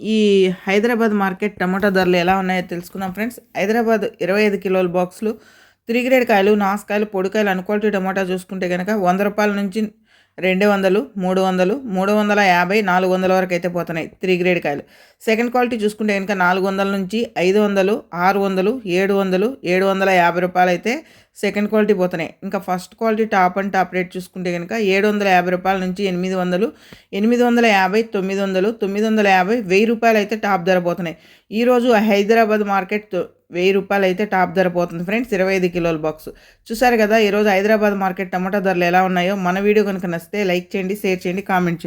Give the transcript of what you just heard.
ఈ హైదరాబాద్ మార్కెట్ టమాటా ధరలు ఎలా ఉన్నాయో తెలుసుకుందాం ఫ్రెండ్స్. హైదరాబాద్ ఇరవై ఐదు కిలోల బాక్సులు త్రీ గ్రేడ్ కాయలు నాసుకాయలు పొడికాయలు అన్క్వాలిటీ టమాటా చూసుకుంటే కనుక వంద రూపాయల నుంచి రెండు వందలు మూడు వందలు మూడు వందల యాభై నాలుగు వందల వరకు అయితే పోతున్నాయి. త్రీ గ్రేడ్ కాయలు. సెకండ్ క్వాలిటీ చూసుకుంటే కనుక నాలుగు వందల నుంచి ఐదు వందలు ఆరు వందలు ఏడు వందలు ఏడు వందల యాభై రూపాయలు అయితే సెకండ్ క్వాలిటీ పోతున్నాయి. ఇంకా first quality top and top rate చూసుకుంటే కనుక ఏడు వందల యాభై రూపాయల నుంచి ఎనిమిది వందలు ఎనిమిది వందల యాభై తొమ్మిది వందలు తొమ్మిది వందల యాభై వెయ్యి రూపాయలు అయితే టాప్ ధర పోతున్నాయి. ఈరోజు హైదరాబాద్ మార్కెట్ వెయ్యి రూపాయలు అయితే టాప్ ధర పోతుంది ఫ్రెండ్స్. ఇరవై ఐదు కిలోల బాక్స్ చూసారు కదా ఈరోజు హైదరాబాద్ మార్కెట్ టమాటా ధరలు ఎలా ఉన్నాయో? మన వీడియో కనుక నచ్చితే లైక్ చేయండి షేర్ చేయండి కామెంట్ చేయండి.